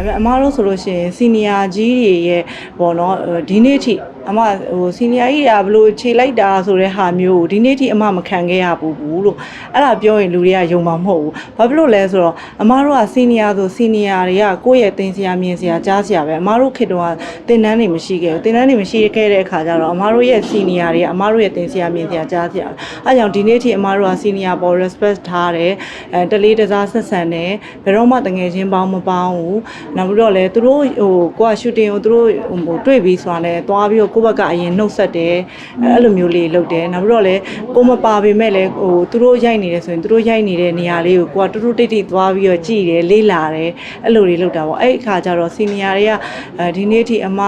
ဒါပေမဲ့အမားတို့ဆိုလို့ရှိရင်စီနီယာကြီးတွေရဲ့ပေါ့နော်ဒီနေ့ထိအမဟိုစီနီယာကြီးတွေကဘလို့ခြေလိုက်တာဆိုတဲ့ဟာမျိုးကိုဒီနေ့ထိအမမခံခဲ့ရဘူးဘူးလို့အဲ့ဒါပြောရင်လူတွေကယုံမှာမဟုတ်ဘူးဘာဖြစ်လို့လဲဆိုတော့အမားတို့ကစီနီယာဆိုစီနီယာတွေကကိုယ့်ရဲ့တင်စရာမြင်စရာကြားစရာပဲအမားတို့ခေတ္တကတင်တန်းတွေမရှိခဲ့ဘူးတင်တန်းတွေမရှိခဲ့တဲ့အခါကျတော့အမားတို့ရဲ့စီနီယာတွေကအမားတို့ရဲ့တင်စရာမြင်စရာကြားစရာအဲကြောင့်ဒီနေ့ထိအမားတို့ကစီနီယာပေါ် respect ထားတယ်အဲတလေးတစားဆက်ဆံတယ်ဘယ်တော့မှတငယ်ချင်းပေါင်းမပေါင်းဘူးနောက်ပြီးတော့လည်းသူတို့ဟိုကိုက shooting ကိုသူတို့ဟိုတွေ့ပြီးဆိုတာနဲ့တွားပြီးတော့ကိုယ့်ဘက်ကအရင်နှုတ်ဆက်တယ်အဲအဲ့လိုမျိုးလေးလုပ်တယ်နောက်ပြီးတော့လည်းကိုမပါပေမဲ့လည်းဟိုသူတို့ရိုက်နေတယ်ဆိုရင်သူတို့ရိုက်နေတဲ့နေရာလေးကိုကိုကတူတူတိတ်တိတ်သွားပြီးတော့ကြည်တယ်လေးလာတယ်အဲ့လိုတွေလုပ်တာပေါ့အဲ့အခါကျတော့ senior တွေကအဲဒီနေ့ထိအမ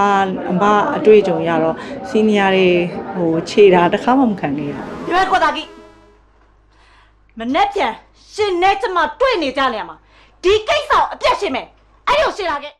အမအတွေ့အကြုံရတော့ senior တွေဟိုခြေတာတစ်ခါမှမခံခဲ့ရဘူးဒီမဲ့ကွာတာကြီးမနဲ့ပြန်ရှင်နဲ့ကျမတွေ့နေကြနေရမှာဒီကိစ္စကိုအပြတ်ရှင်းမယ်အဲ့ဒီကိုရှင်းလာခဲ့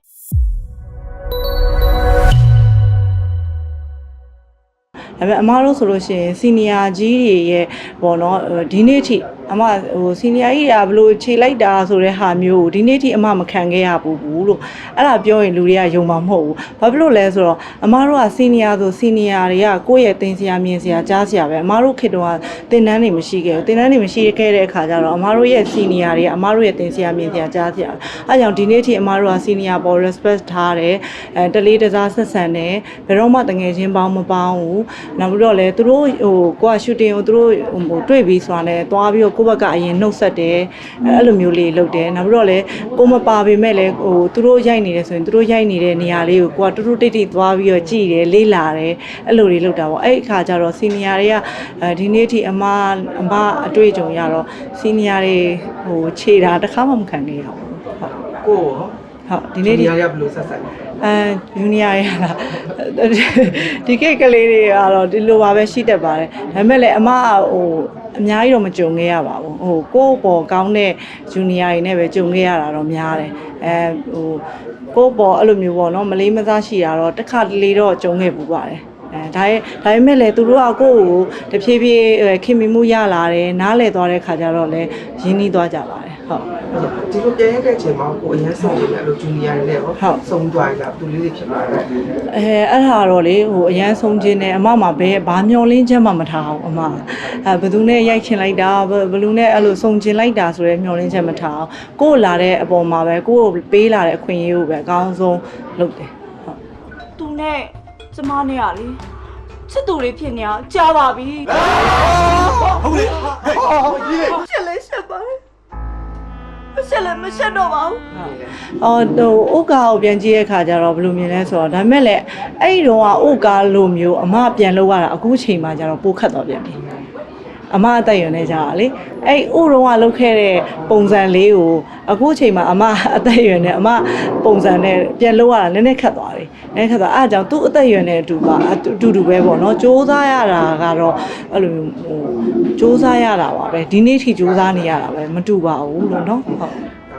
ဒါပေမဲ့အမားတို့ဆိုလို့ရှိရင်စီနီယာကြီးတွေရဲ့ပေါ့နော်ဒီနေ့ထိ အမဟိုစီနီယာကြီးတွေကဘလို့ခြေလိုက်တာဆိုတဲ့ဟာမျိုးကိုဒီနေ့ထိအမမခံခဲ့ရဘူးဘူးလို့အဲ့ဒါပြောရင်လူတွေကယုံမှာမဟုတ်ဘူးဘာဖြစ်လို့လဲဆိုတော့အမားတို့ကစီနီယာဆိုစီနီယာတွေကကိုယ့်ရဲ့တင်စရာမြင်စရာကြားစရာပဲအမားတို့ခေတ္တကတင်တန်းတွေမရှိခဲ့ဘူးတင်တန်းတွေမရှိခဲ့တဲ့အခါကျတော့အမားတို့ရဲ့စီနီယာတွေကအမားတို့ရဲ့တင်စရာမြင်စရာကြားစရာအဲကြောင့်ဒီနေ့ထိအမားတို့ကစီနီယာပေါ် respect ထားတယ်အဲတလေးတစားဆက်ဆံတယ်ဘယ်တော့မှတငယ်ချင်းပေါင်းမပေါင်းဘူးနောက်ပြီးတော့လည်းသူတို့ဟိုကိုက shooting ကိုသူတို့ဟိုတွေ့ပြီးဆိုတာနဲ့တွားပြီးတော့ကိုယ့်ဘက်ကအရင်နှုတ်ဆက်တယ်အဲအဲ့လိုမျိုးလေးလုပ်တယ်နောက်ပြီးတော့လည်းကိုမပါပေမဲ့လည်းဟိုသူတို့ရိုက်နေတယ်ဆိုရင်သူတို့ရိုက်နေတဲ့နေရာလေးကိုကိုကတူတူတိတ်တိတ်သွားပြီးတော့ကြည်တယ်လေးလာတယ်အဲ့လိုတွေလုပ်တာပေါ့အဲ့အခါကျတော့ senior တွေကအဲဒီနေ့ထိအမအမအတွေ့အကြုံရတော့ senior တွေဟိုခြေတာတစ်ခါမှမခံခဲ့ရဘူးဟုတ်ကိုရောဟုတ်ဒီနေ့ဒီဒီရရဘယ်လိုဆက်ဆက်လဲအဲဂျူနီယာရလားဒီကိတ်ကလေးတွေကတော့ဒီလိုပါပဲရှိတတ်ပါတယ်ဒါပေမဲ့လည်းအမကဟို အများကြီးတော့မကြုံခဲ့ရပါဘူးဟိုကိုယ့်ပေါ်ကောင်းတဲ့ဂျူနီယာတွေနဲ့ပဲကြုံခဲ့ရတာတော့များတယ်အဲဟိုကိုယ့်ပေါ်အဲ့လိုမျိုးပေါ့နော်မလေးမစားရှိတာတော့တစ်ခါတလေတော့ကြုံခဲ့ပူပါတယ်အဲ ဒါရဲ့ဒါပေမဲ့လည်းသူတို့ကကိုယ့်ကိုတဖြည်းဖြည်းအဲခင်မီမှုရလာတယ်နားလည်သွားတဲ့ခါကျတော့လည်းရင်းနှီးသွားကြပါတယ်ဟုတ်ဒီလိုပြန်ရတဲ့အချိန်မှာကိုအရင်ဆုံးနေတယ်အဲ့လိုဂျူနီယာတွေနဲ့ရောဟုတ်ဆုံးသွားကြသူလေးတွေဖြစ်လာတယ်အဲအဲ့ဒါတော့လေဟိုအရန်ဆုံးခြင်းနဲ့အမမှာဘယ်ဘာမျောလင်းချက်မှမထားအောင်အမအဲဘယ်သူနဲ့ရိုက်ချင်လိုက်တာဘယ်ဘယ်လူနဲ့အဲ့လိုစုံချင်လိုက်တာဆိုရဲမျောလင်းချက်မထားအောင်ကိုယ်လာတဲ့အပေါ်မှာပဲကိုယ်ကိုပေးလာတဲ့အခွင့်အရေးကိုပဲအကောင်းဆုံးလုပ်တယ်ဟုတ်သူနဲ့ ကျမနဲ့ကလေချစ်သူတွေဖြစ်နေတာကြားပါပြီဟုတ်လေဟဲ့ကြီးလေရှက်လဲရှက်ပါတယ်မရှက်လဲမရှက်တော့ပါဘူးအော်ဟိုဥက္ကာကိုပြန်ကြည့်တဲ့ခါကျတော့ဘယ်လိုမြင်လဲဆိုတော့ဒါပေမဲ့လည်းအဲ့ဒီတော့ကဥက္ကာလိုမျိုးအမပြန်လောက်ရတာအခုချိန်မှာကျတော့ပိုခတ်တော့ပြန်ပြီ အမအသက်ရွယ်နေကြတာလေအဲ့ဥတော့ကလောက်ခဲ့တဲ့ပုံစံလေးကိုအခုချိန်မှာအမအသက်ရွယ်နေအမပုံစံနဲ့ပြန်လောက်ရတာနည်းနည်းခတ်သွားပြီနည်းနည်းခတ်သွားအဲ့ဒါကြောင့်သူ့အသက်ရွယ်နေအတူပါအတူတူတူပဲပေါ့နော်စူးစမ်းရတာကတော့အဲ့လိုမျိုးဟိုစူးစမ်းရတာပါပဲဒီနေ့ထိစူးစမ်းနေရတာပဲမတူပါဘူးလို့နော်ဟုတ်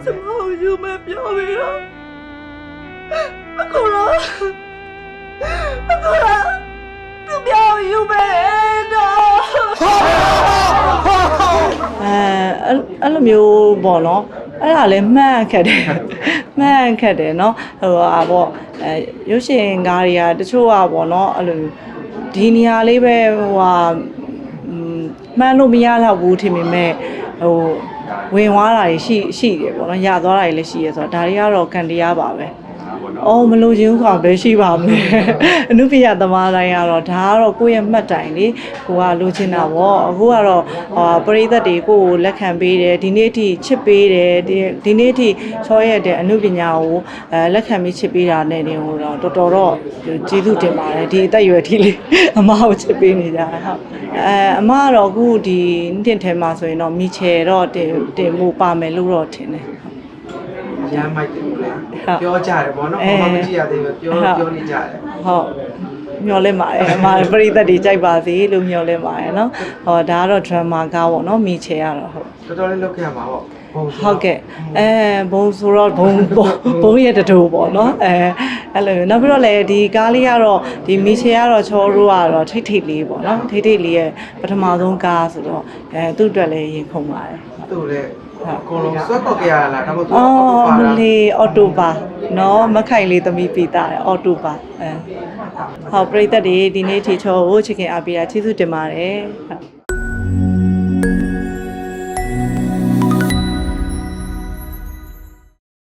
ကျမကိုယူမဲ့ပြောပြီးတော့အခုတော့အခုတော့သူပြောယူမဲ့တော့ အဲ့လိုမျိုးပေါ့နော်အဲ့ဒါလည်းမှန်ခက်တယ်မှန်ခက်တယ်နော်ဟိုဟာပေါ့အဲရုပ်ရှင်ကားတွေကတချို့ကပေါ့နော်အဲ့လိုဒီနေရာလေးပဲဟိုဟာမှန်လို့မရတော့ဘူးထင်ပေမဲ့ဟိုဝင်သွားတာတွေရှိရှိတယ်ပေါ့နော်ရသွားတာတွေလည်းရှိရဲဆိုတော့ဒါတွေကတော့ခံတရားပါပဲ အော်မလို့ချင်းဆိုတာပဲရှိပါမလဲအနုပညာသမားတိုင်းကတော့ဒါကတော့ကိုယ့်ရဲ့မှတ်တိုင်လေကိုကလိုချင်တာပေါ့အခုကတော့ဟာပရိသတ်တွေကိုကိုလက်ခံပေးတယ်ဒီနေ့အထိချစ်ပေးတယ်ဒီဒီနေ့အထိချောရတဲ့အနုပညာကိုအဲလက်ခံပြီးချစ်ပေးတာနဲ့တင်ဟိုတော့တော်တော်တော့ကျေးဇူးတင်ပါတယ်ဒီအသက်အရွယ်ထိလေးအမကိုချစ်ပေးနေကြတာဟုတ်အဲအမကတော့အခုဒီနှစ်ထဲမှာဆိုရင်တော့မိချေတော့တင်တင်မှုပါမယ်လို့တော့ထင်တယ်ရမ်းမိုက်တယ်လေဟုတ် ပြောကြတယ်ဗောနော် အဲ ဘာမှမကြည့်ရသေးဘူးပြော ဟုတ် ပြောနေကြတယ် ဟုတ်မျော်လင့်ပါတယ်အမပရိသတ်တွေကြိုက်ပါစေလို့မျှော်လင့်ပါတယ်เนาะဟောဒါကတော့ drama ကားပေါ့เนาะမိချေရတော့ဟုတ် တော်တော်လေးလောက်ခဲ့ရမှာဗောဘုံဆို ဟုတ်ကဲ့အဲဘုံဆိုတော့ဘုံဘုံဘုံရဲ့တတူပေါ့เนาะအဲ အဲ့လိုမျိုးနောက်ပြီးတော့လည်းဒီကားလေးကတော့ဒီမီချေကတော့ချောရိုးကတော့ထိတ်ထိတ်လေးပေါ့နော်ထိတ်ထိတ်လေးရဲ့ပထမဆုံးကားဆိုတော့အဲသူ့အတွက်လည်းရင်ခုန်ပါတယ်သူ့လည်းအကုန်လုံးဆွဲကောက်ကြရလားဒါမှမဟုတ်အော်မလေးအော်တိုပါနော်မခိုင်လေးသမီးပီတာတယ်အော်တိုပါအဲဟောပရိသတ်တွေဒီနေ့ထီချောကိုချစ်ခင်အားပေးတာကျေးဇူးတင်ပါတယ်